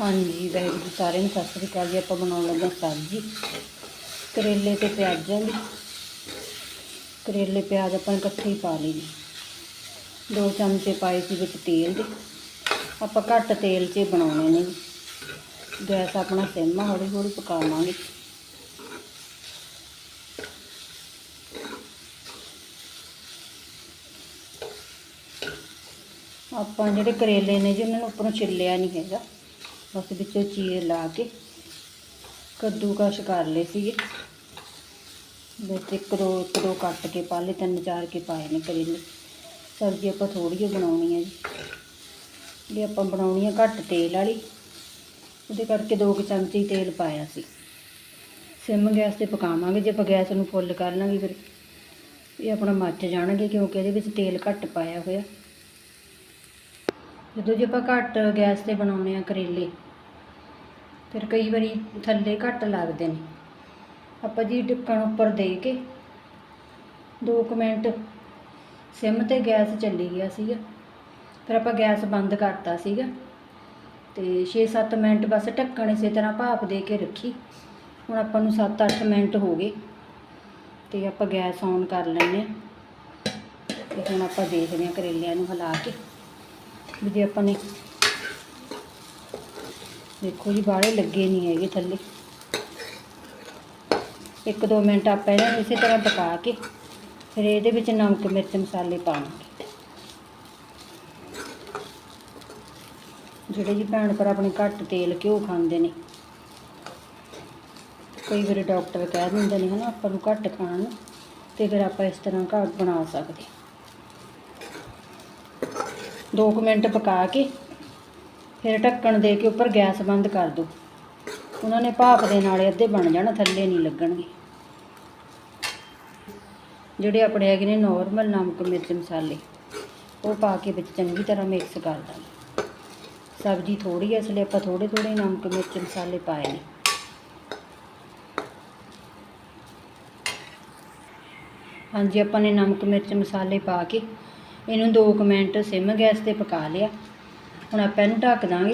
ਹਾਂਜੀ ਵਾਹਿਗੁਰੂ ਸਾਰਿਆਂ ਨੂੰ ਸਤਿ ਸ੍ਰੀ ਅਕਾਲ ਜੀ। ਆਪਾਂ ਬਣਾਉਣ ਲੱਗੇ ਸਬਜ਼ੀ। ਕਰੇਲੇ ਤੇ ਪਿਆਜ਼ਾਂ ਦੀ। ਕਰੇਲੇ, ਪਿਆਜ਼ ਆਪਾਂ ਇਕੱਠੇ ਹੀ ਪਾ ਲਏ ਜੀ ਦੋ ਚਮਚੇ ਪਾਏ ਸੀ ਵਿੱਚ ਤੇਲ ਦੇ। ਆਪਾਂ ਘੱਟ ਤੇਲ 'ਚ ਬਣਾਉਣੇ ਨੇ। ਜੀ ਗੈਸ ਆਪਣਾ ਸਿਮ ਆ ਹੌਲੀ ਹੌਲੀ ਪਕਾਵਾਂਗੇ। ਆਪਾਂ ਜਿਹੜੇ ਕਰੇਲੇ ਨੇ ਜੀ, ਉਹਨਾਂ ਨੂੰ ਉੱਪਰੋਂ ਛਿੱਲਿਆ ਨਹੀਂ ਹੈਗਾ। ਬਸ ਵਿੱਚੋਂ ਚੀਰ ਲਾ ਕੇ ਕੱਦੂਕਸ਼ ਕਰ ਲਏ ਸੀਗੇ। ਵਿੱਚ ਇੱਕ ਦੋ ਇੱਕ ਦੋ ਕੱਟ ਕੇ ਪਾ ਲਏ, ਤਿੰਨ ਚਾਰ ਕੇ ਪਾਏ ਨੇ ਕਰੇਲੇ। ਸਬਜ਼ੀ ਆਪਾਂ ਥੋੜ੍ਹੀ ਜਿਹੀ ਬਣਾਉਣੀ ਹੈ ਜੀ। ਇਹ ਆਪਾਂ ਬਣਾਉਣੀ ਹੈ ਘੱਟ ਤੇਲ ਵਾਲੀ, ਉਹਦੇ ਕਰਕੇ ਦੋ ਕੁ ਚਮਚੇ ਹੀ ਤੇਲ ਪਾਇਆ ਸੀ। ਸਿਮ ਗੈਸ ਤੇ ਪਕਾਵਾਂਗੇ, ਜੇ ਆਪਾਂ ਗੈਸ ਨੂੰ ਫੁੱਲ ਕਰ ਲਾਂਗੇ ਫਿਰ। ਇਹ ਆਪਣਾ ਮੱਚ ਜਾਣਗੇ ਕਿਉਂਕਿ ਇਹਦੇ ਵਿੱਚ ਤੇਲ ਘੱਟ ਪਾਇਆ ਹੋਇਆ। ਜਦੋਂ ਜੇ ਆਪਾਂ ਘੱਟ ਗੈਸ ਤੇ ਬਣਾਉਣੇ ਆ ਕਰੇਲੇ, ਫਿਰ ਕਈ ਵਾਰੀ ਥੱਲੇ ਘੱਟ ਲੱਗਦੇ ਨੇ। ਆਪਾਂ ਜੀ ਢੱਕਣ ਉੱਪਰ ਦੇ ਕੇ 2 ਮਿੰਟ ਸਿਮ ਤੇ ਗੈਸ ਚੱਲੀ ਗਿਆ ਸੀਗਾ, ਫਿਰ ਆਪਾਂ ਗੈਸ ਬੰਦ ਕਰਤਾ ਸੀਗਾ ਤੇ 6-7 ਮਿੰਟ ਬਸ ਢੱਕਣ ਇਸੇ ਤਰ੍ਹਾਂ ਭਾਪ ਦੇ ਕੇ ਰੱਖੀ। ਹੁਣ ਆਪਾਂ ਨੂੰ 7-8 ਮਿੰਟ ਹੋ ਗਏ ਤੇ ਆਪਾਂ ਗੈਸ ਔਨ ਕਰ ਲੈਂਦੇ ਹਾਂ ਤੇ ਹੁਣ ਆਪਾਂ ਦੇਖਦੇ ਹਾਂ ਕਰੇਲਿਆਂ ਨੂੰ ਹਿਲਾ ਕੇ। ਵੀ ਜੇ ਆਪਾਂ ਨੇ ਦੇਖੋ ਜੀ, ਬਾਹਲੇ ਲੱਗੇ ਨਹੀਂ ਹੈਗੇ ਥੱਲੇ। ਇੱਕ ਦੋ ਮਿੰਟ ਆਪਾਂ ਇਹਨਾਂ ਨੂੰ ਇਸੇ ਤਰ੍ਹਾਂ ਪਕਾ ਕੇ, ਫਿਰ ਇਹਦੇ ਵਿੱਚ ਨਮਕ, ਮਿਰਚ, ਮਸਾਲੇ ਪਾਵਾਂਗੇ ਜਿਹੜੇ ਜੀ ਭੈਣ ਭਰਾ ਆਪਣੇ ਘੱਟ ਤੇਲ ਘਿਓ ਖਾਂਦੇ ਨੇ, ਕਈ ਵਾਰੀ ਡਾਕਟਰ ਕਹਿ ਦਿੰਦੇ ਨੇ, ਹਨਾ, ਆਪਾਂ ਨੂੰ ਘੱਟ ਖਾਣ ਨੂੰ, ਤੇ ਫਿਰ ਆਪਾਂ ਇਸ ਤਰ੍ਹਾਂ ਘਰ ਬਣਾ ਸਕਦੇ ਹਾਂ। ਦੋ ਕੁ ਮਿੰਟ ਪਕਾ ਕੇ ਫਿਰ ਢੱਕਣ ਦੇ ਕੇ ਉੱਪਰ ਗੈਸ ਬੰਦ ਕਰ ਦਿਓ ਉਹਨਾਂ ਨੇ ਭਾਪ ਦੇ ਨਾਲੇ ਅੱਧੇ ਬਣ ਜਾਣਾ, ਥੱਲੇ ਨਹੀਂ ਲੱਗਣਗੇ। ਜਿਹੜੇ ਆਪਣੇ ਹੈਗੇ ਨੇ ਨੋਰਮਲ ਨਮਕ ਮਿਰਚ ਮਸਾਲੇ, ਉਹ ਪਾ ਕੇ ਵਿੱਚ ਚੰਗੀ ਤਰ੍ਹਾਂ ਮਿਕਸ ਕਰ ਦਾਂਗੇ। ਸਬਜ਼ੀ ਥੋੜੀ ਹੈ, ਇਸ ਲਈ ਆਪਾਂ ਥੋੜੇ ਥੋੜੇ ਨਮਕ ਮਿਰਚ ਮਸਾਲੇ ਪਾਏ ਨੇ। ਹਾਂਜੀ, ਆਪਾਂ ਨੇ ਨਮਕ ਮਿਰਚ ਮਸਾਲੇ ਪਾ ਕੇ ਇਹਨੂੰ 2 ਮਿੰਟ ਸਿਮ ਗੈਸ ਤੇ ਪਕਾ ਲਿਆ। ਹੁਣ ਆਪਾਂ ਇਹਨੂੰ ਢੱਕ ਦਾਂਗੇ।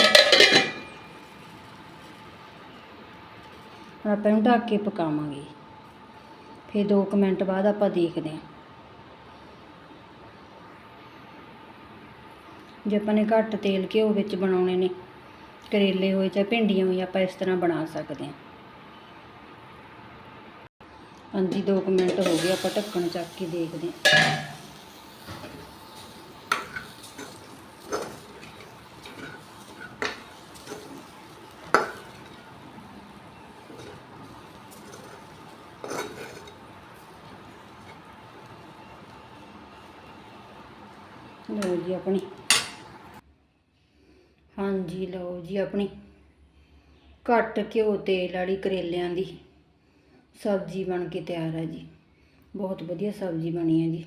ਹੁਣ ਆਪਾਂ ਇਹਨੂੰ ਢੱਕ ਕੇ ਪਕਾਵਾਂਗੇ। ਫਿਰ 2 ਮਿੰਟ ਬਾਅਦ ਆਪਾਂ ਦੇਖਦੇ ਹਾਂ। ਜੇ ਆਪਾਂ ਨੇ ਘੱਟ ਤੇਲ ਘਿਓ ਵਿੱਚ ਬਣਾਉਣੇ ਨੇ, ਕਰੇਲੇ ਹੋਏ ਜਾਂ ਭਿੰਡੀਆਂ ਹੋਈ ਆਪਾਂ ਇਸ ਤਰ੍ਹਾਂ ਬਣਾ ਸਕਦੇ ਹਾਂ। ਹਾਂਜੀ 2 ਮਿੰਟ ਹੋ ਗਏ ਆਪਾਂ ਢੱਕਣ ਚੱਕ ਕੇ ਦੇਖਦੇ ਹਾਂ। ਲਓ ਜੀ ਆਪਣੀ। ਹਾਂਜੀ, ਲਓ ਜੀ ਆਪਣੀ। ਘੱਟ ਘਿਓ ਤੇਲ ਵਾਲੀ ਕਰੇਲਿਆਂ ਦੀ ਸਬਜ਼ੀ ਬਣ ਕੇ ਤਿਆਰ ਹੈ ਜੀ। ਬਹੁਤ ਵਧੀਆ ਸਬਜ਼ੀ ਬਣੀ ਹੈ ਜੀ।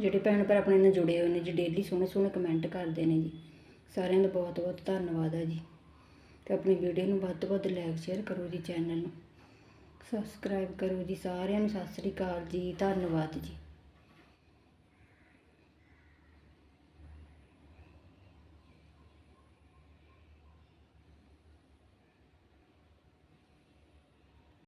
ਜਿਹੜੇ ਭੈਣ ਭਰਾ ਆਪਣੇ ਨਾਲ ਜੁੜੇ ਹੋਏ ਨੇ ਜੀ ਡੇਲੀ ਸੋਹਣੇ ਸੋਹਣੇ ਕਮੈਂਟ ਕਰਦੇ ਨੇ ਜੀ। ਸਾਰਿਆਂ ਦਾ ਬਹੁਤ ਬਹੁਤ ਧੰਨਵਾਦ ਹੈ ਜੀ। ਤੇ ਆਪਣੀ ਵੀਡੀਓ ਨੂੰ ਵੱਧ ਤੋਂ ਵੱਧ ਲਾਈਕ ਸ਼ੇਅਰ ਕਰੋ ਜੀ ਚੈਨਲ ਨੂੰ। ਸਬਸਕ੍ਰਾਈਬ ਕਰੋ ਜੀ, ਸਾਰਿਆਂ ਨੂੰ ਸਤਿ ਸ੍ਰੀ ਅਕਾਲ ਜੀ, ਧੰਨਵਾਦ ਜੀ।